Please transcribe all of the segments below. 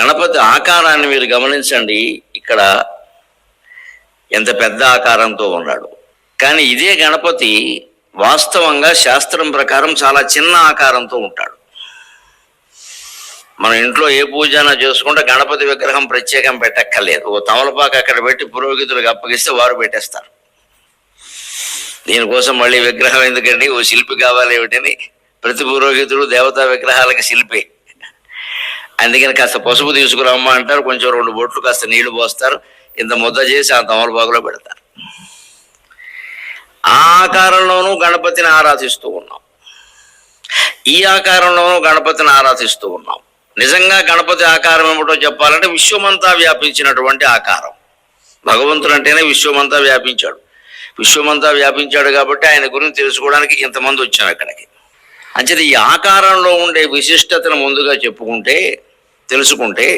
గణపతి ఆకారాన్ని మీరు గమనించండి ఇక్కడ ఎంత పెద్ద ఆకారంతో ఉన్నాడు. కానీ ఇదే గణపతి వాస్తవంగా శాస్త్రం ప్రకారం చాలా చిన్న ఆకారంతో ఉంటాడు. మన ఇంట్లో ఏ పూజన చేసుకుంటే గణపతి విగ్రహం ప్రత్యేకం పెట్టక్కర్లేదు. ఓ తమలపాకు అక్కడ పెట్టి పురోహితులకు అప్పగిస్తే వారు పెట్టేస్తారు. దీనికోసం మళ్ళీ విగ్రహం ఎందుకండి? ఓ శిల్పి కావాలి ఏమిటని? ప్రతి పురోహితుడు దేవతా విగ్రహాలకి శిల్పి. అందుకని కాస్త పసుపు తీసుకురమ్మా అంటారు. కొంచెం రెండు బొట్లు కాస్త నీళ్ళు పోస్తారు. ఇంత ముద్ద చేసి ఆ తమలపాకులో పెడతారు. ఆ ఆకారంలోనూ గణపతిని ఆరాధిస్తూ ఉన్నాం. ఈ ఆకారంలోనూ గణపతిని ఆరాధిస్తూ ఉన్నాం. నిజంగా గణపతి ఆకారం ఏమిటో చెప్పాలంటే విశ్వమంతా వ్యాపించినటువంటి ఆకారం. భగవంతుడు అంటేనే విశ్వమంతా వ్యాపించాడు. విశ్వమంతా వ్యాపించాడు కాబట్టి ఆయన గురించి తెలుసుకోవడానికి ఇంతమంది వచ్చారు అక్కడికి. అంచేది ఈ ఆకారంలో ఉండే విశిష్టతను ముందుగా చెప్పుకుంటే తెలుసుకుంటే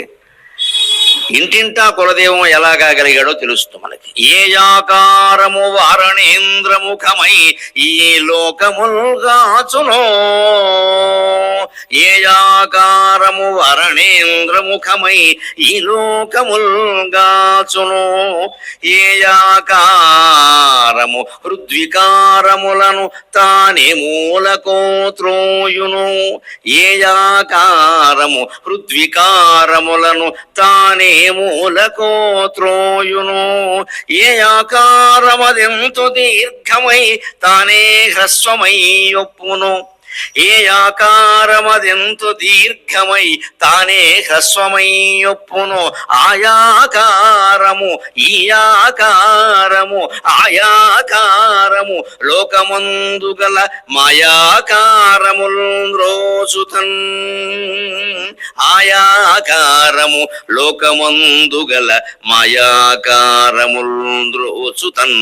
ఇంటింటా కులదేవం ఎలా కాగలిగాడో తెలుస్తుంది మనకి. ఏ ఆకారము వారణేంద్రముఖమై ఈ లోకముల్గాచునో ఏ ఆకారము వరణేంద్రముఖమై ఈ లోకముల్గాచును ఏ ఆకారము హృద్వికారములను తానే మూలకోత్రోయును ఏ ఆకారము హృద్వికారములను తానే మూలకోత్రోయును ఏ ఆకారమదెంతు దీర్ఘమై తానే హ్రస్వమై ఒప్పును. ఏ ఆకారమదెంతు దీర్ఘమై తానే హ్రస్వమై ఒప్పును ఆయాకారము ఈ ఆకారము ఆయాకారము లోకమందు గల మాయాకారముల్ రోజుతన్ ఆయాకారము లోకమందు గల మాయాకారముల్ రోజుతన్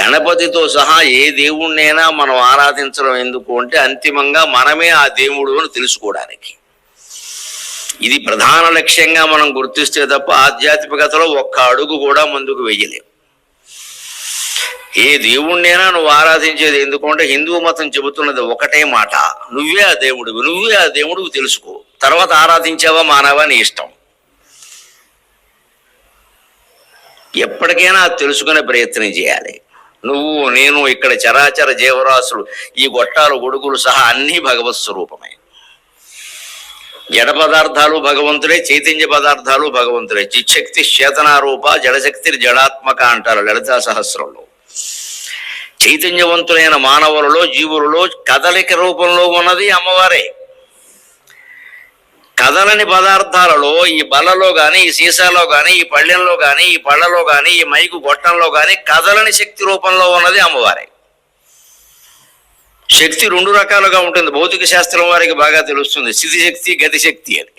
గణపతితో సహా ఏ దేవుణ్ణైనా మనం ఆరాధించడం ఎందుకు అంటే అంతిమంగా మనమే ఆ దేవుడు అని తెలుసుకోవడానికి. ఇది ప్రధాన లక్ష్యంగా మనం గుర్తిస్తే తప్ప ఆధ్యాత్మికతలో ఒక్క అడుగు కూడా ముందుకు వెయ్యలేం. ఏ దేవుణ్ణైనా నువ్వు ఆరాధించేది ఎందుకంటే హిందూ మతం చెబుతున్నది ఒకటే మాట. నువ్వే ఆ దేవుడివి నువ్వే ఆ దేవుడివి తెలుసుకో. తర్వాత ఆరాధించావా మానవా నీ ఇష్టం. ఎప్పటికైనా అది తెలుసుకునే ప్రయత్నం చేయాలి. నువ్వు నేను ఇక్కడ చరాచర జీవరాశులు ఈ గొట్టాలు గొడుగులు సహా అన్నీ భగవత్ స్వరూపమే. జడ పదార్థాలు భగవంతుడే చైతన్య పదార్థాలు భగవంతుడే. చిచ్చక్తి చేతనారూప జడశక్తి జడాత్మక అంటారు లలితా సహస్రంలో. చైతన్యవంతులైన మానవులలో జీవులలో కదలిక రూపంలో ఉన్నది అమ్మవారే. కదలని పదార్థాలలో ఈ బల్లలో గాని ఈ సీసాలో గాని ఈ పళ్ళెంలో గాని ఈ పళ్ళలో గాని ఈ మైకు గొట్టంలో గాని కదలని శక్తి రూపంలో ఉన్నది అమ్మవారి. శక్తి రెండు రకాలుగా ఉంటుంది. భౌతిక శాస్త్రం వారికి బాగా తెలుస్తుంది. స్థితి శక్తి గతి శక్తి అని.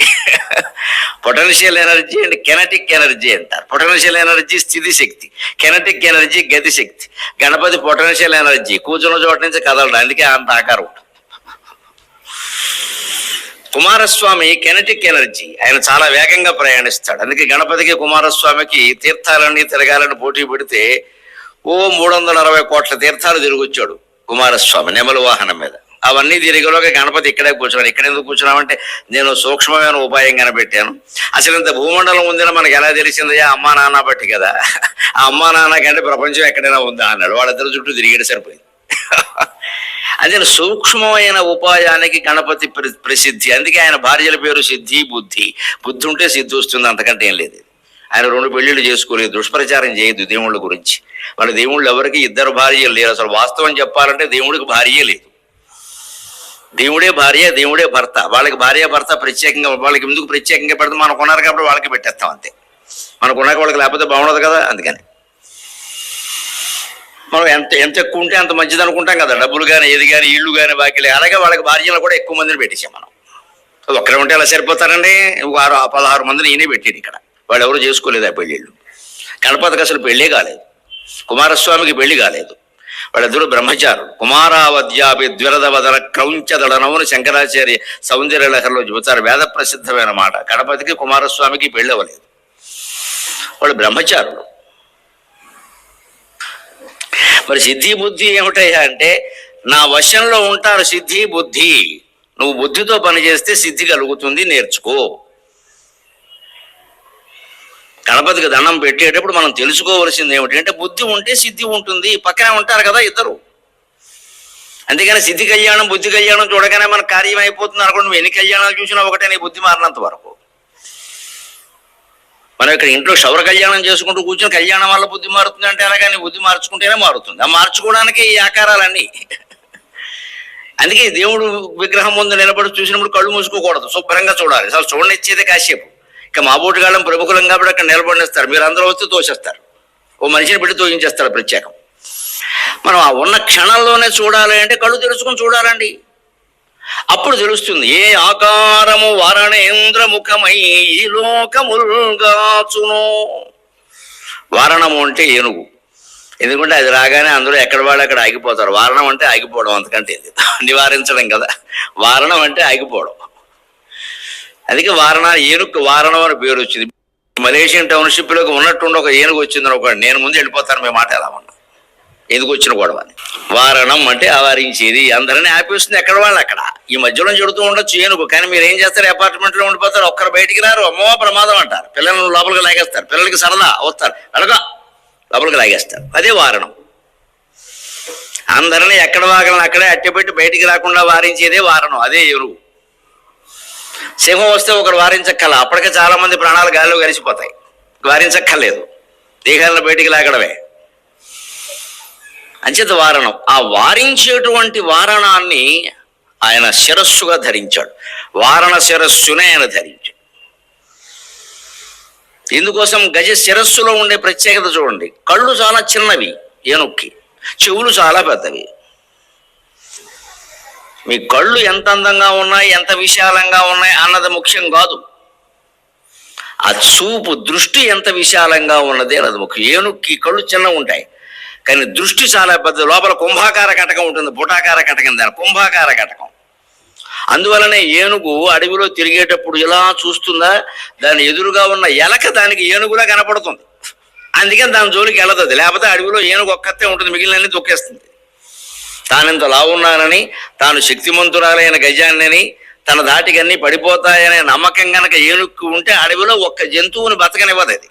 Potential energy and kinetic energy అంటారు. పొటెన్షియల్ ఎనర్జీ స్థితి శక్తి కెనటిక్ ఎనర్జీ గతి శక్తి గణపతి పొటెన్షియల్ ఎనర్జీ కూర్చున్న చోట నుంచి కదలడం. అందుకే అంత ఆకారం. Kumaraswamy kinetic energy. ఆయన చాలా వేగంగా ప్రయాణిస్తాడు. అందుకే గణపతికి కుమారస్వామికి తీర్థాలన్నీ తిరగాలని పోటీ పెడితే ఓ మూడు వందల అరవై కోట్ల తీర్థాలు తిరిగొచ్చాడు కుమారస్వామి నెమల వాహనం మీద. అవన్నీ తిరిగిలోకి గణపతి ఇక్కడే కూర్చున్నాడు. ఇక్కడ ఎందుకు కూర్చున్నామంటే నేను సూక్ష్మమైన ఉపాయం కనిపెట్టాను అసలు ఇంత భూమండలం ఉందని మనకి ఎలా తెలిసిందయ్యా? అమ్మా నాన్న బట్టి కదా. ఆ అమ్మా నాన్న కంటే ప్రపంచం ఎక్కడైనా ఉందా? అన్నాడు. వాళ్ళిద్దరు చుట్టూ తిరిగేది సరిపోయింది. అదే సూక్ష్మమైన ఉపాయానికి గణపతి ప్ర- ప్రసిద్ధి. అందుకే ఆయన భార్యల పేరు సిద్ధి బుద్ధి. బుద్ధి ఉంటే సిద్ధి వస్తుంది అంతకంటే ఏం లేదు. ఆయన రెండు పెళ్ళిళ్ళు చేసుకోలేదు దుష్ప్రచారం చేయదు దేవుళ్ళ గురించి. వాళ్ళ దేవుళ్ళు ఎవరికి ఇద్దరు భార్యలు లేరు. అసలు వాస్తవం చెప్పాలంటే దేవుడికి భార్యే లేదు. దేవుడే భార్య దేవుడే భర్త. వాళ్ళకి భార్య భర్త ప్రత్యేకంగా వాళ్ళకి ఎందుకు ప్రత్యేకంగా పెడతాం? మనకు ఉన్నారు కాబట్టి వాళ్ళకి పెట్టేస్తాం అంతే. మనకు ఉన్నాక వాళ్ళకి లేకపోతే బాగుండదు కదా అందుకని. మనం ఎంత ఎంత ఎక్కువ ఉంటే అంత మంచిది అనుకుంటాం కదా. డబ్బులు కానీ ఏది కానీ ఇల్లు కానీ బాకీలు అలాగే వాళ్ళకి భార్యలు కూడా ఎక్కువ మందిని పెట్టేసాం మనం. ఒక్కరే ఉంటే ఎలా సరిపోతారండి? ఆరు ఆ పదహారు మందిని ఈయనే పెట్టాడు ఇక్కడ. వాళ్ళు ఎవరు చేసుకోలేదు ఆ పెళ్ళిళ్ళు. గణపతికి అసలు పెళ్ళే కాలేదు. కుమారస్వామికి పెళ్ళి కాలేదు. వాళ్ళిద్దరు బ్రహ్మచారులు. కుమారావద్యాపి ద్విరద వదల శంకరాచార్య సౌందర్య లహరిలో చెబుతారు. వేద ప్రసిద్ధమైన మాట. గణపతికి కుమారస్వామికి పెళ్ళి అవ్వలేదు. వాళ్ళు బ్రహ్మచారులు. మరి సిద్ధి బుద్ధి ఏమిటయ్యా అంటే నా వశంలో ఉంటారు సిద్ధి బుద్ధి. నువ్వు బుద్ధితో పని చేస్తే సిద్ధి కలుగుతుంది నేర్చుకో. గణపతికి దండం పెట్టేటప్పుడు మనం తెలుసుకోవలసింది ఏమిటి అంటే బుద్ధి ఉంటే సిద్ధి ఉంటుంది. పక్కనే ఉంటారు కదా ఇద్దరు. అందుకని సిద్ధి కళ్యాణం బుద్ధి కళ్యాణం చూడగానే మన కార్యం అయిపోతుంది అనుకోండి. ఎన్ని కళ్యాణాలు చూసినా ఒకటే నీ బుద్ధి మారినంత వరకు. మనం ఇక్కడ ఇంట్లో శౌర కళ్యాణం చేసుకుంటూ కూర్చొని కళ్యాణం వల్ల బుద్ధి మారుతుంది అంటే అలాగని బుద్ధి మార్చుకుంటేనే మారుతుంది. ఆ మార్చుకోవడానికి ఈ ఆకారాలన్నీ. అందుకే దేవుడు విగ్రహం ముందు నిలబడి చూసినప్పుడు కళ్ళు మూసుకోకూడదు. శుభ్రంగా చూడాలి. అసలు చూడనిచ్చేదే కాసేపు. ఇక మా బోటుగాళ్ళం ప్రముఖులం కాబట్టి అక్కడ నిలబడిస్తారు మీరు అందరూ వస్తే తోసేస్తారు. ఓ మనిషిని పెట్టి తోయించేస్తారు ప్రత్యేకం. మనం ఆ ఉన్న క్షణంలోనే చూడాలి అంటే కళ్ళు తెరుచుకుని చూడాలండి. అప్పుడు తెలుస్తుంది ఏ ఆకారము వారణేంద్రముఖమై ఈ లోకముల్గాచును వారణము అంటే ఏనుగు. ఎందుకంటే అది రాగానే అందరూ ఎక్కడ వాళ్ళు అక్కడ ఆగిపోతారు. వారణం అంటే ఆగిపోవడం అంతకంటే నివారించడం కదా. వారణం అంటే ఆగిపోవడం. అందుకే వారణ ఏనుగు వారణం అని పేరు వచ్చింది. మలేషియన్ టౌన్షిప్లోకి ఉన్నట్టుండి ఒక ఏనుగు వచ్చింది ఒక నేను ముందు వెళ్ళిపోతాను మీ మాట ఎలా ఉన్నా. ఎందుకు వచ్చిన గొడవ అని వారణం అంటే ఆవరించేది. అందరినీ ఆపేస్తుంది ఎక్కడ వాళ్ళు అక్కడ. ఈ మధ్యలో చెడుతూ ఉండొచ్చు ఏనుగు కానీ మీరు ఏం చేస్తారు? అపార్ట్మెంట్లో ఉండిపోతారు. ఒక్కరు బయటికి రారు. అమ్మో ప్రమాదం అంటారు. పిల్లలను లోపలికి లాగేస్తారు. పిల్లలకి సరదా వస్తారు. అడగ లోపలికి లాగేస్తారు. అదే వారణం. అందరినీ ఎక్కడ వాగలను అక్కడే అట్టెపెట్టి బయటికి రాకుండా వారించేదే వారణం. అదే ఎరువు. సింహం వస్తే ఒకరు వారించక్కల అప్పటికే చాలా మంది ప్రాణాలు గాలిలో కలిసిపోతాయి వారించక్కర్లేదు. దేహాలను బయటికి లాగడమే. అంచేత వారణం. ఆ వారించేటువంటి వారణాన్ని ఆయన శిరస్సుగా ధరించాడు. వారణ శిరస్సునే ఆయన ధరించాడు. ఇందుకోసం గజ శిరస్సులో ఉండే ప్రత్యేకత చూడండి. కళ్ళు చాలా చిన్నవి ఏనుక్కి. చెవులు చాలా పెద్దవి. మీ కళ్ళు ఎంత అందంగా ఉన్నాయి ఎంత విశాలంగా ఉన్నాయి అన్నది ముఖ్యం కాదు. ఆ చూపు దృష్టి ఎంత విశాలంగా ఉన్నది అన్నది ముఖ్యం. ఏనుక్కి కళ్ళు చిన్నగా ఉంటాయి. కానీ దృష్టి చాలా పెద్ద లోపల కుంభాకార కటకం ఉంటుంది బుటాకార కటకం దాని కుంభాకార కటకం. అందువలనే ఏనుగు అడవిలో తిరిగేటప్పుడు ఇలా చూస్తుందా దాని ఎదురుగా ఉన్న ఎలక దానికి ఏనుగులా కనపడుతుంది. అందుకని దాని జోలికి వెళ్ళదు లేకపోతే అడవిలో ఏనుగు ఒక్కతే ఉంటుంది మిగిలినన్ని తొక్కేస్తుంది. తానింత లావున్నానని తాను శక్తిమంతురాలైన గజాన్నని తన దాటికి పడిపోతాయనే నమ్మకం గనక ఏనుక్కు ఉంటే అడవిలో ఒక్క జంతువుని బతకనివ్వదు అది.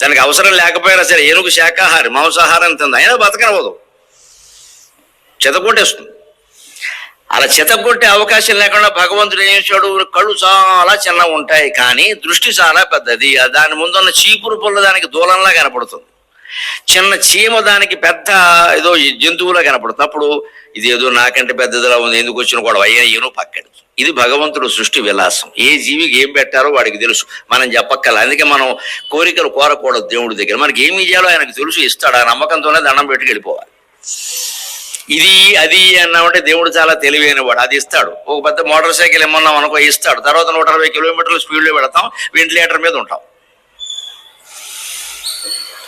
దానికి అవసరం లేకపోయినా సరే ఏనుగు శాకాహారి మాంసాహారం తింది. అయినా బతకనవదు చెతకొట్టేస్తుంది అలా చెతకొట్టే అవకాశం లేకుండా భగవంతుడు ఏం చేశాడు? కళ్ళు చాలా చిన్నగా ఉంటాయి కానీ దృష్టి చాలా పెద్దది. దాని ముందున్న చీపురు పుల్ల దానికి దూలంలా కనపడుతుంది. చిన్న చీమ దానికి పెద్ద ఏదో జంతువులా కనపడుతుంది. అప్పుడు ఇది ఏదో నాకంటే పెద్దదిలా ఉంది ఎందుకు వచ్చిన గొడవ? అయ్యా ఏనో పక్కడి ఇది భగవంతుడు సృష్టి విలాసం. ఏ జీవికి ఏం పెట్టారో వాడికి తెలుసు. మనం చెప్పక్కల అందుకే మనం కోరికలు కోరకూడదు దేవుడి దగ్గర. మనకి ఏమి చేయాలో ఆయనకు తెలుసు ఇస్తాడు. ఆ నమ్మకంతోనే దండం పెట్టుకు వెళ్ళిపోవాలి. ఇది అది అన్నామంటే దేవుడు చాలా తెలివైన వాడు. అది ఇస్తాడు. ఒక పెద్ద మోటార్ సైకిల్ ఇమ్మన్నాం అనుకో ఇస్తాడు. తర్వాత నూట అరవై కిలోమీటర్ల స్పీడ్లో పెడతాం. వెంటిలేటర్ మీద ఉంటాం.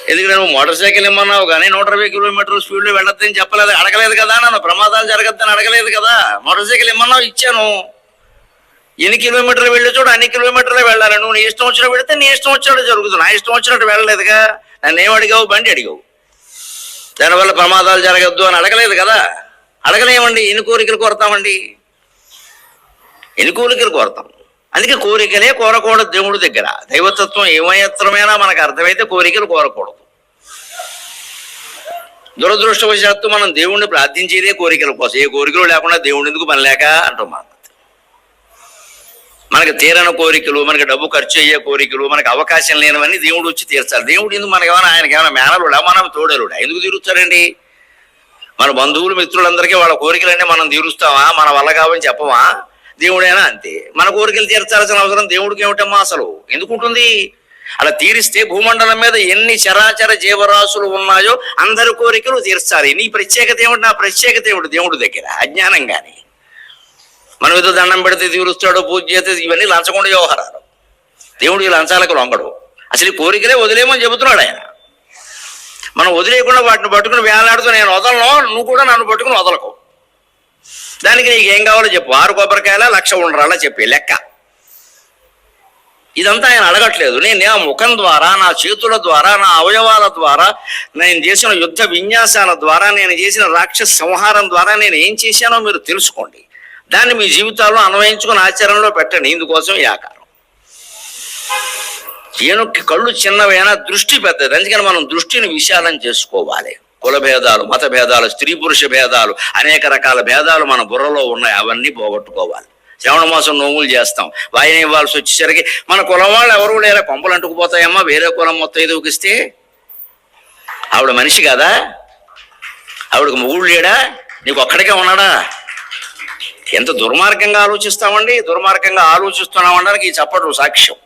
ఎందుకంటే నువ్వు మోటార్ సైకిల్ ఇమ్మన్నావు కానీ నూట ఇరవై కిలోమీటర్ల స్పీడ్లో వెళ్ళొద్దని చెప్పలేదు. అడగలేదు కదా నన్ను. ప్రమాదాలు జరగద్దని అడగలేదు కదా. మోటార్ సైకిల్ ఇమ్మన్నావు ఇచ్చాను. ఎన్ని కిలోమీటర్లు వెళ్ళి చూడు అన్ని కిలోమీటర్లు వెళ్ళాలి. నువ్వు నీ ఇష్టం వచ్చినట్టు పెడితే నీ ఇష్టం వచ్చినట్టు జరుగుతుంది. నా ఇష్టం వచ్చినట్టు వెళ్ళలేదుగా. నన్ను ఏం అడిగావు? బండి అడిగావు. దానివల్ల ప్రమాదాలు జరగద్దు అని అడగలేదు కదా. అడగలేమండి. ఎన్ని కోరికలు కోరతామండి? ఎన్ని కోరికలు కోరతాం? అందుకే కోరికలే కోరకూడదు దేవుడి దగ్గర. దైవతత్వం ఏమయత్రమైనా మనకు అర్థమైతే కోరికలు కోరకూడదు. దురదృష్టవశాత్తు మనం దేవుణ్ణి ప్రార్థించేదే కోరికల కోసం. ఏ కోరికలు లేకుండా దేవుడి ఎందుకు పని లేక అంటాం మనం. మనకి తీరని కోరికలు మనకి డబ్బు ఖర్చు అయ్యే కోరికలు మనకి అవకాశం లేనివన్నీ దేవుడు వచ్చి తీర్చాలి. దేవుడు ఎందుకు మనకి ఏమైనా ఆయనకి ఏమైనా మేనలుడా మనం తోడలుడా? ఎందుకు తీరుస్తారండి? మన బంధువులు మిత్రులందరికీ వాళ్ళ కోరికలన్నీ మనం తీరుస్తామా? మన వల్ల కావని చెప్పమా? దేవుడైనా అంతే. మన కోరికలు తీర్చాల్సిన అవసరం దేవుడికి ఏమిటమ్మా అసలు? ఎందుకు ఉంటుంది? అలా తీరిస్తే భూమండలం మీద ఎన్ని చరాచర జీవరాశులు ఉన్నాయో అందరి కోరికలు తీర్చాలి. నీ ప్రత్యేకత ఏమిటి? నా ప్రత్యేకత ఏమిటి దేవుడి దగ్గర? అజ్ఞానం కానీ మనం ఏదో దండం పెడితే తీరుస్తాడో పూజ చేస్తే ఇవన్నీ లంచకుండా వ్యవహారాలు. దేవుడు ఈ లంచాలకు లొంగడు. అసలు ఈ కోరికలే వదిలేమని చెబుతున్నాడు ఆయన. మనం వదిలేయకుండా వాటిని పట్టుకుని వేలాడుతూ నేను వదలను నువ్వు కూడా నన్ను పట్టుకుని వదలకు. దానికి నీకు ఏం కావాలో చెప్పు. ఆరు కొబ్బరికాయల లక్ష ఉండరాలా చెప్పి లెక్క. ఇదంతా ఆయన అడగట్లేదు. నేను నా ముఖం ద్వారా నా చేతుల ద్వారా నా అవయవాల ద్వారా నేను చేసిన యుద్ధ విన్యాసాల ద్వారా నేను చేసిన రాక్షస సంహారం ద్వారా నేను ఏం చేశానో మీరు తెలుసుకోండి. దాన్ని మీ జీవితాల్లో అన్వయించుకుని ఆచరణలో పెట్టండి. ఇందుకోసం ఈ ఆకారం. ఏనుక్కి కళ్ళు చిన్నవైనా దృష్టి పెద్దది. అందుకని మనం దృష్టిని విశాలం చేసుకోవాలి. కుల భేదాలు మత భేదాలు స్త్రీ పురుష భేదాలు అనేక రకాల భేదాలు మన బుర్రలో ఉన్నాయి. అవన్నీ పోగొట్టుకోవాలి. శ్రవణ మాసం నోములు చేస్తాం. వాయిన ఇవ్వాల్సి వచ్చేసరికి మన కులం వాళ్ళు ఎవరు లేరా? కొంపలు అంటుకుపోతాయమ్మా. వేరే కులం మొత్తం ఏదో ఆవిడ మనిషి కదా? ఆవిడకి మొగుడు లేడా? నీకు ఒక్కడికే ఉన్నాడా? ఎంత దుర్మార్గంగా ఆలోచిస్తామండి? దుర్మార్గంగా ఆలోచిస్తున్నామనడానికి ఈ చప్పట్లు సాక్ష్యం.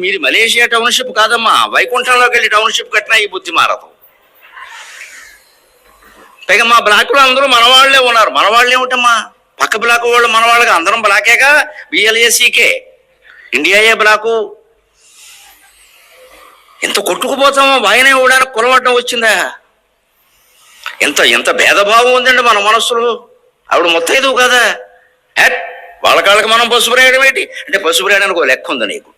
మీరు మలేషియా టౌన్షిప్ కాదమ్మా. వైకుంఠంలోకి వెళ్ళి టౌన్షిప్ కట్టినా ఈ బుద్ధి మారదు. పైగా మా బ్లాక్లో అందరూ మనవాళ్ళే ఉన్నారు. మనవాళ్ళే ఏమిటమ్మా? పక్క బ్లాక్ వాళ్ళు మనవాళ్ళగా. అందరం బ్లాకేగా? బిఎల్ఏసీకే ఇండియాయే బ్లాకు? ఎంత కొట్టుకుపోతామో? బాగానే ఇవ్వడానికి కులవటం వచ్చిందా? ఎంత ఎంత భేదభావం ఉందండి మన మనస్సులో ఆవిడ మొత్తైదు కదా. హెట్ వాళ్ళ కాళ్ళకి మనం పసుపు రాయడం ఏంటి? అంటే పసుపు రాయడానికి ఒక లెక్క ఉంది నీకు.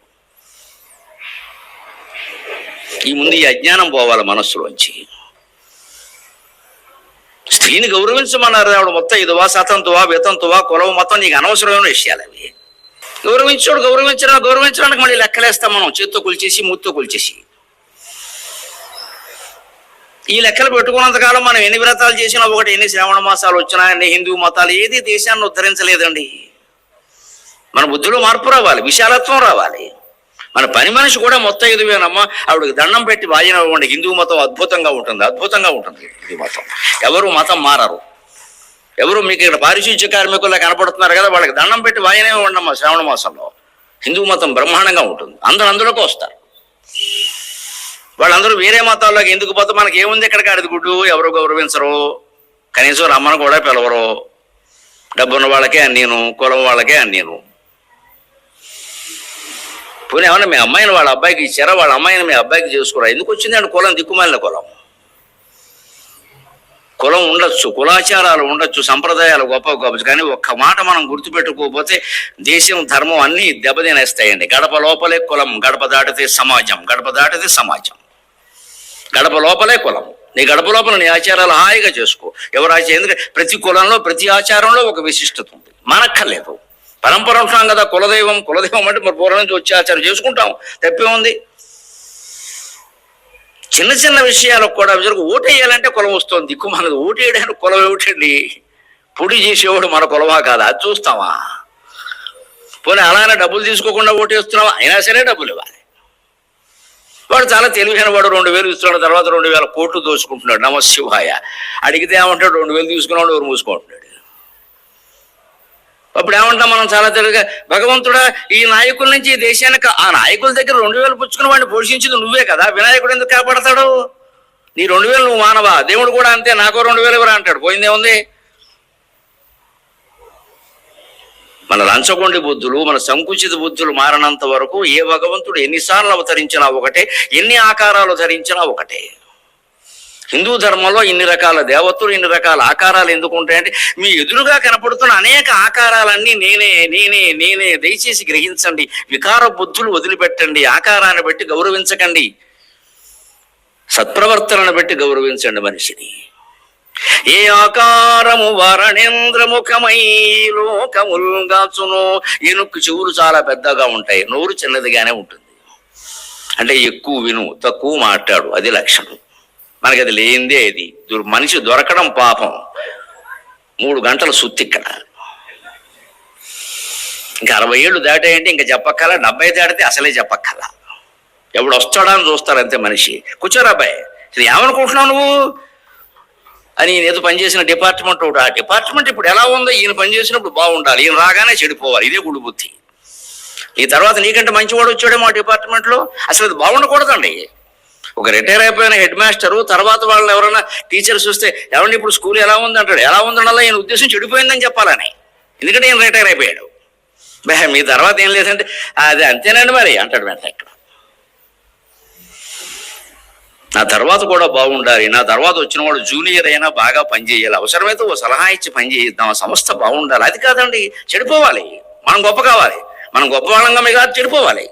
ఈ ముందు ఈ అజ్ఞానం పోవాలి మనస్సులోంచి. స్త్రీని గౌరవించమన్నారు ఆవిడ మొత్తం ఇదివా సతంతువా వితంతువా కులవ మొత్తం నీకు అనవసరమైన విషయాలు అవి. గౌరవించోడు గౌరవించడం గౌరవించడానికి మళ్ళీ లెక్కలేస్తాం మనం. చేత్తో కొలిచేసి మూత్తో కొలిచేసి. ఈ లెక్కలు పెట్టుకున్నంతకాలం మనం ఎన్ని వ్రతాలు చేసినా ఒకటి ఎన్ని శ్రావణ మాసాలు వచ్చినా ఎన్ని హిందూ మతాలు ఏది దేశాన్ని ఉద్ధరించలేదండి. మన బుద్ధిలో మార్పు రావాలి విశాలత్వం రావాలి. మన పని మనిషి కూడా మొత్తం ఎదువేనమ్మా ఆవిడకి దండం పెట్టి వాయిన ఇవ్వండి హిందూ మతం అద్భుతంగా ఉంటుంది అద్భుతంగా ఉంటుంది హిందూ మతం. ఎవరు మతం మారరు. ఎవరు మీకు ఇక్కడ పారిశుద్ధ్య కార్మికుల్లో కనపడుతున్నారు కదా వాళ్ళకి దండం పెట్టి వాయిన ఇవ్వండి అమ్మా శ్రావణ మాసంలో. హిందూ మతం బ్రహ్మాండంగా ఉంటుంది. అందరూ అందులోకి వస్తారు. వాళ్ళందరూ వేరే మతాల్లోకి ఎందుకు పోతే మనకి ఏముంది ఇక్కడ కాడిది గుడ్డు ఎవరు గౌరవించరు? కనీసం రమ్మను కూడా పిలవరు. డబ్బున్న వాళ్ళకే అన్నీను కులం వాళ్ళకే అన్నీను. పోనీ ఏమన్నా మీ అమ్మాయిని వాళ్ళ అబ్బాయికి ఇచ్చారా? వాళ్ళ అమ్మాయిని మీ అబ్బాయికి చేసుకురా. ఎందుకు వచ్చింది అండి కులం? దిక్కుమాలిన కులం. కులం ఉండొచ్చు కులాచారాలు ఉండొచ్చు సంప్రదాయాలు గొప్ప గొప్ప. కానీ ఒక్క మాట మనం గుర్తుపెట్టుకోకపోతే దేశం ధర్మం అన్నీ దెబ్బతినేస్తాయండి. గడప లోపలే కులం గడప దాటితే సమాజం గడప దాటితే సమాజం. గడప లోపలే కులం. నీ గడప లోపల నీ ఆచారాలు హాయిగా చేసుకో. ఎవరు ఆచారం ఎందుకంటే ప్రతి కులంలో ప్రతి ఆచారంలో ఒక విశిష్టత ఉంది. మనక్కర్లేదు. పరంపర ఉంటాం కదా కులదైవం కులదైవం అంటే మరి పూర్వం నుంచి వచ్చే ఆచారం చేసుకుంటాం. తప్పే ఉంది. చిన్న చిన్న విషయాలకు కూడా జరుగు. ఓటేయాలంటే కులం వస్తుంది. దిక్కు మనది. ఓటేయడానికి కులం ఏమిటండి? పొడి చేసేవాడు మన కులమా కాదా? అది చూస్తావా పోనీ అలానే డబ్బులు తీసుకోకుండా ఓటేస్తున్నావా అయినా సరే డబ్బులు ఇవ్వాలి. వాడు చాలా తెలివైన వాడు రెండు వేలు ఇస్తున్నాడు తర్వాత రెండు వేల కోట్లు దోచుకుంటున్నాడు. నమ శివాయ. అడిగితే ఏమంటాడు రెండు వేలు తీసుకున్నాడు ఎవరు మూసుకుంటున్నాడు. అప్పుడు ఏమంటాం మనం చాలా తెలివిగా భగవంతుడా ఈ నాయకుల నుంచి ఈ దేశానికి ఆ నాయకుల దగ్గర రెండు వేలు పుచ్చుకుని వాడిని పోషించింది నువ్వే కదా వినాయకుడు ఎందుకు కాపాడతాడు? నీ రెండు వేలు నువ్వు మానవా? దేవుడు కూడా అంతే నాకు రెండు వేలు ఎవరు అంటాడు. పోయిందే ఉంది మన లంచగొండి బుద్ధులు మన సంకుచిత బుద్ధులు మారనంత వరకు ఏ భగవంతుడు ఎన్నిసార్లు అవతరించినా ఒకటే ఎన్ని ఆకారాలు ధరించినా ఒకటే. హిందూ ధర్మంలో ఇన్ని రకాల దేవతలు ఇన్ని రకాల ఆకారాలు ఎందుకు ఉంటాయంటే మీ ఎదురుగా కనపడుతున్న అనేక ఆకారాలన్నీ నేనే నేనే నేనే దయచేసి గ్రహించండి. వికార బుద్ధులు వదిలిపెట్టండి. ఆకారాన్ని బట్టి గౌరవించకండి. సత్ప్రవర్తనను బట్టి గౌరవించండి మనిషిని. ఏ ఆకారము వరణేంద్రముఖమై లోకముల్గాచును? ఏనుక్కు చెవులు చాలా పెద్దగా ఉంటాయి. నోరు చిన్నదిగానే ఉంటుంది. అంటే ఎక్కువ విను తక్కువ మాట్లాడు. అది లక్షణం. మనకి అది లేనిదే అది. మనిషి దొరకడం పాపం. మూడు గంటల సుత్తి ఇక్కడ. ఇంకా అరవై ఏళ్ళు దాటాయంటే ఇంకా చెప్పక్కల. డెబ్బై దాటితే అసలే చెప్పక్కల. ఎవడు వస్తాడా అని చూస్తారు అంతే మనిషి. కూర్చోరా అబ్బాయి. ఏమనుకుంటున్నావు నువ్వు? అని ఈయన ఏదో పనిచేసిన డిపార్ట్మెంట్ ఒకటి. ఆ డిపార్ట్మెంట్ ఇప్పుడు ఎలా ఉందో ఈయన పనిచేసినప్పుడు బాగుండాలి. ఈయన రాగానే చెడిపోవాలి. ఇదే గుడి బుద్ధి. ఈ తర్వాత నీకంటే మంచివాడు వచ్చాడేమో ఆ డిపార్ట్మెంట్లో అసలు అది బాగుండకూడదండి. ఒక రిటైర్ అయిపోయిన హెడ్ మాస్టరు తర్వాత వాళ్ళు ఎవరైనా టీచర్స్ చూస్తే ఎవరిని ఇప్పుడు స్కూల్ ఎలా ఉంది? అంటాడు. ఎలా ఉందనల్లా ఈయన ఉద్దేశం చెడిపోయిందని చెప్పాలని. ఎందుకంటే ఈయన రిటైర్ అయిపోయాడు. మీ తర్వాత ఏం లేదంటే అది అంతేనండి మరి అంటాడు వెంట ఇక్కడ. నా తర్వాత కూడా బాగుండాలి. నా తర్వాత వచ్చిన వాడు జూనియర్ అయినా బాగా పనిచేయాలి. అవసరమైతే ఓ సలహా ఇచ్చి పనిచేయిద్దాం. ఆ సంస్థ బాగుండాలి. అది కాదండి చెడిపోవాలి. మనం గొప్ప కావాలి. మనం గొప్ప వాళ్ళంగా కాదు చెడిపోవాలి.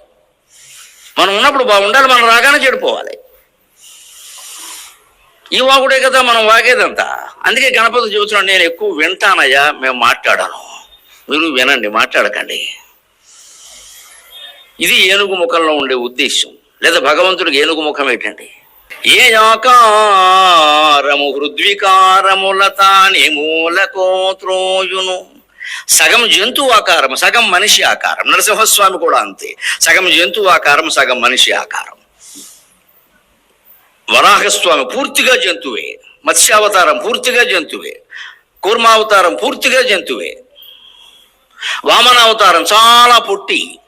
మనం ఉన్నప్పుడు బాగుండాలి మనం రాగానే చెడిపోవాలి. ఈ వాగుడే కదా మనం వాగేదంతా. అందుకే గణపతి చెబుతున్నాడు నేను ఎక్కువ వింటానయ్యా మేము మాట్లాడాను. మీరు వినండి మాట్లాడకండి. ఇది ఏనుగు ముఖంలో ఉండే ఉద్దేశం లేదా భగవంతుడికి ఏనుగు ముఖం ఏంటండి? ఏ ఆకారము హృద్వికారములతాని మూలకోత్రోయును సగం జంతు ఆకారం సగం మనిషి ఆకారం. నరసింహస్వామి కూడా అంతే. సగం జంతు ఆకారం సగం మనిషి ఆకారం. వరాహస్వామి పూర్తిగా జంతువే. మత్స్యావతారం పూర్తిగా జంతువే. కూర్మావతారం పూర్తిగా జంతువే. వామనావతారం చాలా పొట్టి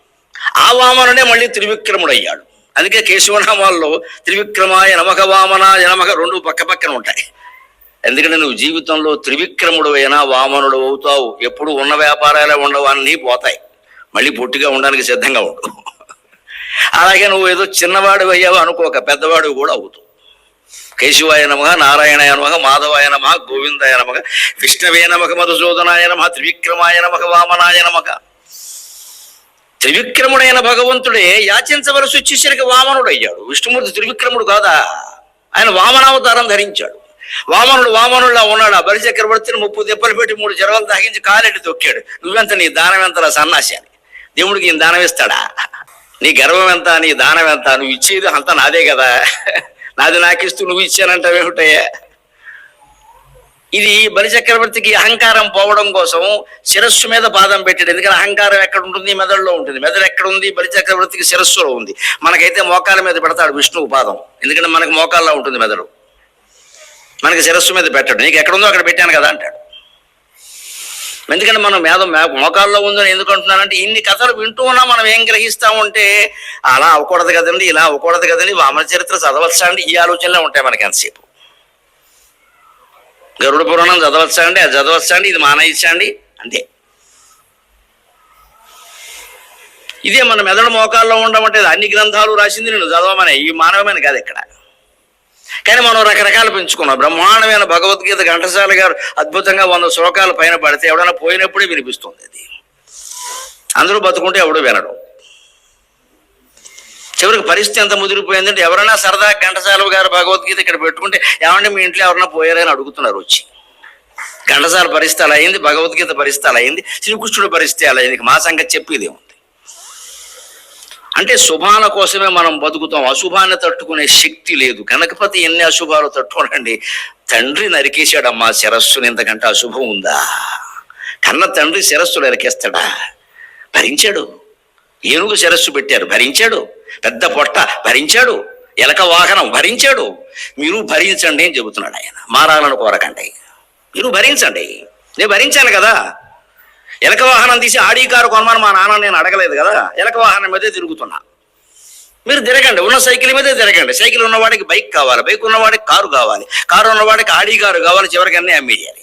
ఆ వామనుడే మళ్ళీ త్రివిక్రముడయ్యాడు. అందుకే కేశవనామాల్లో త్రివిక్రమాయ నమక వామనాయ నమక రెండు పక్క పక్కన ఉంటాయి. ఎందుకంటే నువ్వు జీవితంలో త్రివిక్రముడు అయినా వామనుడు అవుతావు. ఎప్పుడు ఉన్న వ్యాపారాలే ఉండవు అన్నీ పోతాయి. మళ్ళీ పొట్టిగా ఉండడానికి సిద్ధంగా ఉండు. అలాగే నువ్వు ఏదో చిన్నవాడు అయ్యావు అనుకోక పెద్దవాడు కూడా అవుతావు. కేశవాయ నమః నారాయణాయ నమః మాధవాయ నమః గోవిందాయ నమః విష్ణవే నమక మధుసూదనాయ నమః త్రివిక్రమాయ నమక వామనాయ నమక త్రివిక్రముడైన భగవంతుడే యాచించవలసి వచ్చేసరికి వామనుడు అయ్యాడు విష్ణుమూర్తి త్రివిక్రముడు కాదా? ఆయన వామనావతారం ధరించాడు. వామనుడు వామనుడులా ఉన్నాడు? ఆ బలిచక్రవర్తిని ముప్పు దెబ్బలు పెట్టి మూడు జరవలు తాగించి కాలెట్టి తొక్కాడు. నువ్వెంత నీ దానం ఎంతలా సన్నాసి అని దేవుడికి ఈయన దానం ఇస్తాడా? నీ గర్వం ఎంత నీ దానం ఎంత నువ్వు ఇచ్చేది అంతా నాదే కదా? నాది నాకిస్తూ నువ్వు ఇచ్చానంటావేమిటయ్యా? ఇది బలి చక్రవర్తికి అహంకారం పోవడం కోసం శిరస్సు మీద పాదం పెట్టాడు. ఎందుకంటే అహంకారం ఎక్కడ ఉంటుంది? మెదడులో ఉంటుంది. మెదడు ఎక్కడ ఉంది? బలి చక్రవర్తికి శిరస్సులో ఉంది. మనకైతే మోకాల మీద పెడతాడు విష్ణువు పాదం. ఎందుకంటే మనకు మోకాల్లో ఉంటుంది మెదడు. మనకి శిరస్సు మీద పెట్టాడు. నీకు ఎక్కడుందో అక్కడ పెట్టాను కదా అంటాడు. ఎందుకంటే మనం మేధం మోకాల్లో ఉందని ఎందుకు అంటున్నానంటే ఇన్ని కథలు వింటూ ఉన్నా మనం ఏం గ్రహిస్తామంటే అలా అవ్వకూడదు కదండి ఇలా అవ్వకూడదు కదండి వామన చరిత్ర చదవచ్చా అండి? ఈ ఆలోచనలే ఉంటాయి మనకి ఎంతసేపు. గరుడ పురాణం చదవచ్చా అండి అది చదవచ్చా అండి ఇది మానేయచ్చా అండి అంతే. ఇదే మన మెదడు మోకాల్లో ఉండమంటే అన్ని గ్రంథాలు రాసింది నేను చదవమనే ఈ మానవమైన కాదు ఇక్కడ. కానీ మనం రకరకాలు పెంచుకున్నాం. బ్రహ్మాండమైన భగవద్గీత ఘంటసాల గారు అద్భుతంగా వంద శ్లోకాలు పైన పడితే ఎవడైనా పోయినప్పుడే వినిపిస్తుంది అది. అందరూ బతుకుంటే ఎవడు వినడు. చివరికి పరిస్థితి ఎంత ముదిరిపోయిందంటే ఎవరైనా సరదా ఘంటసాల గారు భగవద్గీత ఇక్కడ పెట్టుకుంటే ఏమంటే మీ ఇంట్లో ఎవరైనా పోయారని అడుగుతున్నారు వచ్చి. ఘంటసాల పరిస్థితి అలా అయింది భగవద్గీత పరిస్థితి అలా అయింది శ్రీకృష్ణుడి పరిస్థితి అలా అయింది. మా సంగతి చెప్పేది ఉంది అంటే శుభాల కోసమే మనం బతుకుతాం అశుభాన్ని తట్టుకునే శక్తి లేదు. గణపతి ఎన్ని అశుభాలు తట్టుకోనండి. తండ్రి నరికేశాడమ్మా శిరస్సుని ఇంతకంటే అశుభం ఉందా? కన్న తండ్రి శిరస్సులు నరికేస్తాడా? భరించాడు. ఏనుగు శిరస్సు పెట్టారు భరించాడు. పెద్ద పొట్ట భరించాడు ఎలక వాహనం భరించాడు. మీరు భరించండి అని చెబుతున్నాడు ఆయన. మారాలను కోరకండి. మీరు భరించండి. నేను భరించాను కదా. ఎలక వాహనం తీసి ఆడి కారు కొనమని మా నాన్న నేను అడగలేదు కదా. ఎలక వాహనం మీదే తిరుగుతున్నా. మీరు తిరగండి. ఉన్న సైకిల్ మీదే తిరగండి. సైకిల్ ఉన్నవాడికి బైక్ కావాలి బైక్ ఉన్నవాడికి కారు కావాలి కారు ఉన్నవాడికి ఆడి కారు కావాలి చివరికి అన్నీ అమ్మేయాలి.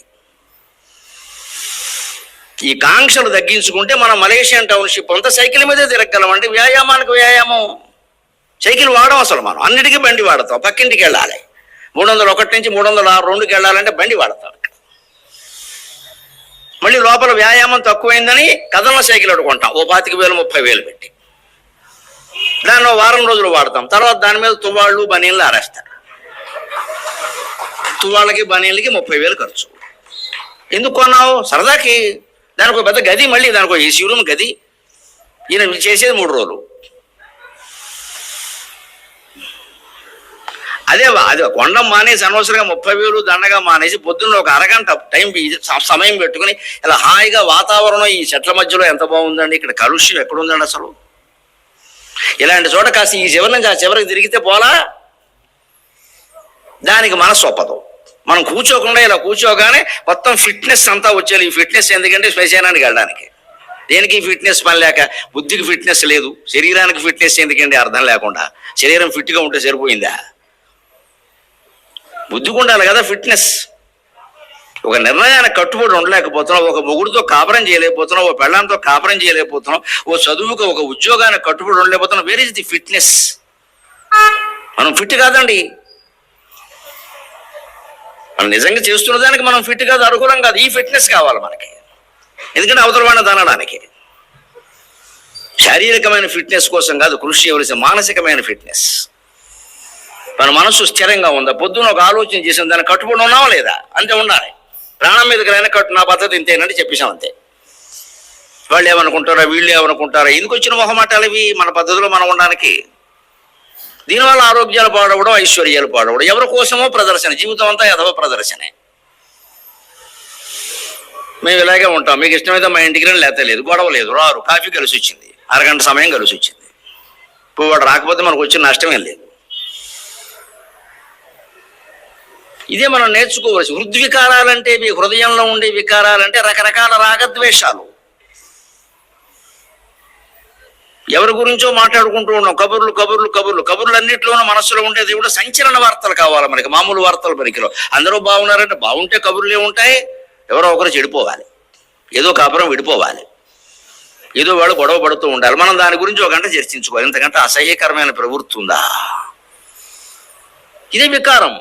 ఈ కాంక్షలు తగ్గించుకుంటే మనం మలేషియన్ టౌన్షిప్ అంతా సైకిల్ మీదే తిరగలమండి వ్యాయామానికి వ్యాయామం. సైకిల్ వాడడం అసలు మనం. అన్నిటికీ బండి వాడతాం. పక్కింటికి వెళ్ళాలి. మూడు వందల ఒకటి నుంచి మూడు వందల ఆరు రెండుకి వెళ్ళాలంటే బండి వాడతాం. మళ్ళీ లోపల వ్యాయామం తక్కువైందని కథన సైకిల్ ఒకటి ఓ పాతిక వేలు ముప్పై వేలు పెట్టి. దాన్ని వారం రోజులు వాడతాం. తర్వాత దాని మీద తువాళ్ళు బనీళ్ళు ఆరేస్తారు. తువాళ్ళకి బనీళ్ళకి ముప్పై వేలు ఖర్చు. ఎందుకు కొన్నావు? సరదాకి. దానికి ఒక పెద్ద గది మళ్ళీ దానికి ఒక శివరూమ్ గది. ఈయన చేసేది మూడు రోజులు. అదే వా- అదే కొండం మానేసి అనవసరంగా ముప్పై వేలు దండగా మానేసి పొద్దున్న ఒక అరగంట టైం సమయం పెట్టుకుని ఇలా హాయిగా వాతావరణం ఈ చెట్ల మధ్యలో ఎంత బాగుందండి ఇక్కడ కలుష్యం ఎక్కడుందండి అసలు? ఇలాంటి చోట కాస్త ఈ చివరి నుంచి ఆ చివరికి తిరిగితే పోలా? దానికి మనస్సు ఒప్పదు. మనం కూర్చోకుండా ఇలా కూర్చోగానే మొత్తం ఫిట్నెస్ అంతా వచ్చేది ఈ ఫిట్నెస్ ఎందుకంటే శ్మశానానికి వెళ్ళడానికి. దేనికి ఫిట్నెస్ పని లేక? బుద్ధికి ఫిట్నెస్ లేదు. శరీరానికి ఫిట్నెస్ ఎందుకండి? అర్థం లేకుండా. శరీరం ఫిట్గా ఉంటే సరిపోయిందా? బుద్ధికి ఉండాలి కదా ఫిట్నెస్ ఒక నిర్ణయానికి కట్టుబడి ఉండలేకపోతున్నాం ఒక మొగుడితో కాపురం చేయలేకపోతున్నావు. ఒక పెళ్ళాంతో కాపురం చేయలేకపోతున్నాం ఓ చదువుకు ఒక ఉద్యోగానికి కట్టుబడి ఉండలేకపోతున్నాం వేర్ ఇస్ ది ఫిట్నెస్ మనం ఫిట్ కాదండి. మనం నిజంగా చేస్తున్న దానికి మనం ఫిట్ కాదు అనుకూలం కాదు. ఈ ఫిట్నెస్ కావాలి మనకి. ఎందుకంటే అవతల వాడిని తనడానికి శారీరకమైన ఫిట్నెస్ కోసం కాదు కృషి చేయవలసిన మానసికమైన ఫిట్నెస్ మన మనసు స్థిరంగా ఉందా? పొద్దున ఒక ఆలోచన చేసిన దాన్ని కట్టుబడి ఉన్నావా లేదా? అంతే ఉండాలి. ప్రాణం మీదకి కట్టు నా పద్ధతి ఇంతేనంటే చెప్పేసాం అంతే. వాళ్ళు ఏమనుకుంటారా వీళ్ళు ఏమనుకుంటారా ఎందుకు వచ్చిన మొహమాటాలు ఇవి మన పద్ధతిలో మనం ఉండడానికి? దీనివల్ల ఆరోగ్యాలు పాడవడం ఐశ్వర్యాలు పాడవడం. ఎవరి కోసమో ప్రదర్శన జీవితం అంతా యథవ ప్రదర్శనే. మేము ఇలాగే ఉంటాం. మీకు ఇష్టమైతే మా ఇంటికి రెండు లేకపోతే లేదు. గొడవ లేదు. రారు. కాఫీ కలిసి వచ్చింది. అరగంట సమయం కలిసి వచ్చింది. ఇప్పుడు వాడు రాకపోతే మనకు వచ్చిన నష్టమేం లేదు. ఇదే మనం నేర్చుకోవలసి హృద్వికారాలంటే మీ హృదయంలో ఉండే వికారాలంటే రకరకాల రాగద్వేషాలు. ఎవరి గురించో మాట్లాడుకుంటూ ఉన్నాం. కబుర్లు కబుర్లు కబుర్లు. కబుర్లు అన్నింటిలోనూ మనసులో ఉండేది కూడా సంచలన వార్తలు కావాలి మనకి మామూలు వార్తలు పనికిలో. అందరూ బాగున్నారంటే బాగుంటే కబుర్లే ఉంటాయి ఎవరో ఒకరు చెడిపోవాలి. ఏదో కాపురం విడిపోవాలి. ఏదో వాళ్ళు గొడవ పడుతూ ఉండాలి. మనం దాని గురించి ఒక గంట చర్చించుకోవాలి. ఇంతకంటే అసహ్యకరమైన ప్రవృత్తి ఉందా? ఇదే వికారం.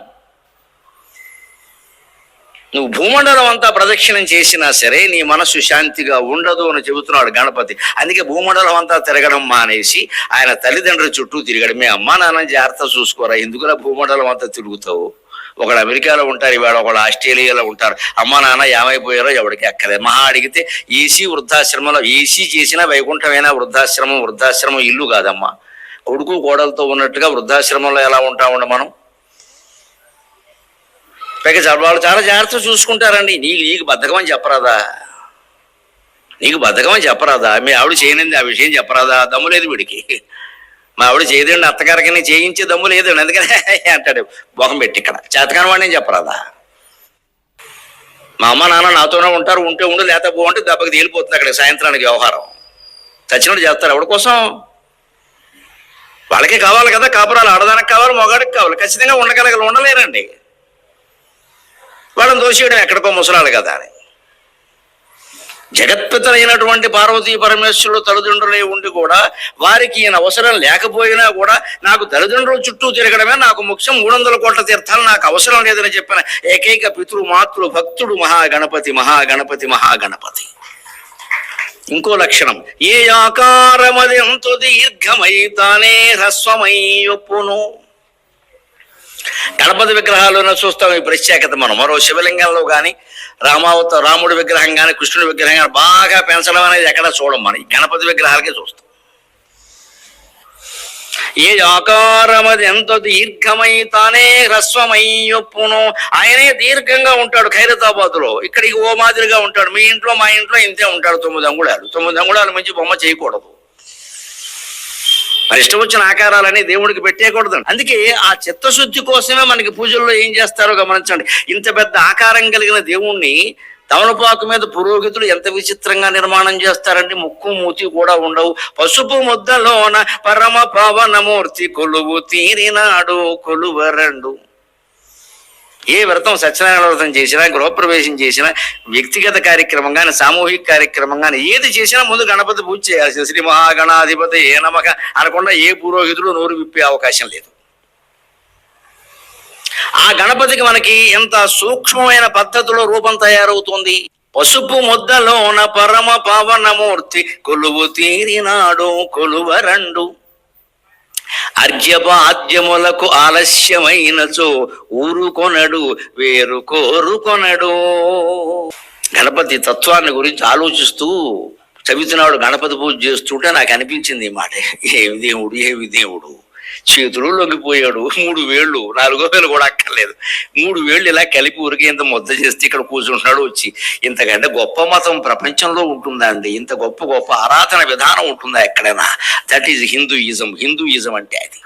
నువ్వు భూమండలం అంతా ప్రదక్షిణం చేసినా సరే నీ మనస్సు శాంతిగా ఉండదు అని చెబుతున్నాడు గణపతి. అందుకే భూమండలం అంతా తిరగడం మానేసి ఆయన తల్లిదండ్రుల చుట్టూ తిరగడమే. అమ్మా నాన్న జాగ్రత్త చూసుకోరా. ఎందుకులా భూమండలం అంతా తిరుగుతావు? ఒకడు అమెరికాలో ఉంటారు ఇవాళ ఒకడు ఆస్ట్రేలియాలో ఉంటారు. అమ్మ నాన్న ఏమైపోయారో ఎవడికి అక్కలేదు మహా అడిగితే ఏసీ వృద్ధాశ్రమంలో ఏసీ చేసినా వైకుంఠమైనా? వృద్ధాశ్రమం వృద్ధాశ్రమం ఇల్లు కాదమ్మా. కొడుకు కోడలతో ఉన్నట్టుగా వృద్ధాశ్రమంలో ఎలా ఉంటామండి మనం? పైగా చాలా- వాళ్ళు చాలా జాగ్రత్తగా చూసుకుంటారండి. నీకు నీకు బద్ధకం అని చెప్పరాదా? నీకు బద్ధకం అని చెప్పరాదా? మీ ఆవిడ చేయనండి ఆ విషయం చెప్పరాదా? దమ్ము లేదు వీడికి. మా ఆవిడ చేయదండి అత్తగారికి నేను చేయించే దమ్ము లేదండి అందుకని అంటాడు బొహం పెట్టి ఇక్కడ. చేతకాని వాడిని చెప్పరాదా? మా అమ్మ నాన్న నాతోనే ఉంటారు ఉంటే ఉండు లేకపోతే పోంటే దెబ్బకి తేలిపోతుంది అక్కడ సాయంత్రానికి వ్యవహారం. చచ్చినట్టు చేస్తారు ఎవడి కోసం? వాళ్ళకి కావాలి కదా కాపురాలు ఆడదానికి కావాలి మొగాడికి కావాలి. ఖచ్చితంగా ఉండగలగలు ఉండలేరండి. వాళ్ళని దోషేయడం ఎక్కడికో ముసలాడు కదా అని. జగత్పితలైనటువంటి పార్వతీ పరమేశ్వరుడు తల్లిదండ్రులే ఉండి కూడా వారికి ఈయన అవసరం లేకపోయినా కూడా నాకు తల్లిదండ్రుల చుట్టూ తిరగడమే నాకు ముఖ్యం. మూడు వందల కోట్ల తీర్థాలు నాకు అవసరం లేదని చెప్పిన ఏకైక పితృ మాతృ భక్తుడు మహాగణపతి మహాగణపతి మహాగణపతి. ఇంకో లక్షణం. ఏ ఆకారమది ఎంతో దీర్ఘమై తానే హ్రస్వమై ఒప్పును. గణపతి విగ్రహాల్లోనే చూస్తాం. ఈ ప్రత్యేకత మనం. మరో శివలింగంలో కానీ రామావత రాముడి విగ్రహం కానీ కృష్ణుడి విగ్రహం కానీ బాగా పెంచడం అనేది ఎక్కడ చూడం మనం. ఈ గణపతి విగ్రహాలకే చూస్తాం. ఏ ఆకారమది ఎంత దీర్ఘమై తానే హ్రస్వమై ఒప్పును ఆయనే దీర్ఘంగా ఉంటాడు ఖైరతాబాద్లో. ఇక్కడికి ఓ మాదిరిగా ఉంటాడు. మీ ఇంట్లో మా ఇంట్లో ఇంతే ఉంటాడు. తొమ్మిది అంగుళాలు. తొమ్మిది అంగుళాలు మంచి బొమ్మ చేయకూడదు. మరి ఇష్టం వచ్చిన ఆకారాలని దేవుడికి పెట్టేయకూడదు అందుకే ఆ చిత్తశుద్ధి కోసమే మనకి పూజల్లో ఏం చేస్తారో గమనించండి. ఇంత పెద్ద ఆకారం కలిగిన దేవుణ్ణి తమలపాకు మీద పురోహితులు ఎంత విచిత్రంగా నిర్మాణం చేస్తారంటే ముక్కు మూతి కూడా ఉండవు. పసుపు ముద్దలోన పరమ పవనమూర్తి కొలువు తీరినాడు కొలువరండు ఏ వ్రతం సత్యనారాయణ వ్రతం చేసినా గృహప్రవేశం చేసినా వ్యక్తిగత కార్యక్రమం కానీ సామూహిక కార్యక్రమం కానీ ఏది చేసినా ముందు గణపతి పూజ చేయాల్సింది. శ్రీ మహాగణాధిపతి ఏ నమక అనకుండా ఏ పురోహితుడు నోరు విప్పే అవకాశం లేదు. ఆ గణపతికి మనకి ఎంత సూక్ష్మమైన పద్ధతిలో రూపం తయారవుతుంది? పసుపు ముద్దలోన పరమ పావనమూర్తి కొలువు తీరినాడు కొలువరండు అర్ఘ్యపాద్యములకు ఆలస్యమైనచో ఊరుకొనడు వేరు కోరుకొనడు గణపతి తత్వాన్ని గురించి ఆలోచిస్తూ చవితినాడు గణపతి పూజ చేస్తుంటే నాకు అనిపించింది ఈ మాట ఏమి దేవుడు ఏమి దేవుడు? చేతులు లొంగిపోయాడు మూడు వేళ్ళు నాలుగో వేలు కూడా అక్కర్లేదు. మూడు వేళ్ళు ఇలా కలిపి ఊరికి ఇంత ముద్ద చేస్తే ఇక్కడ కూర్చుంటున్నాడు వచ్చి. ఇంతకంటే గొప్ప మతం ప్రపంచంలో ఉంటుందా అండి? ఇంత గొప్ప గొప్ప ఆరాధన విధానం ఉంటుందా ఎక్కడైనా? దట్ ఈజ్ హిందూయిజం హిందూయిజం అంటే అది.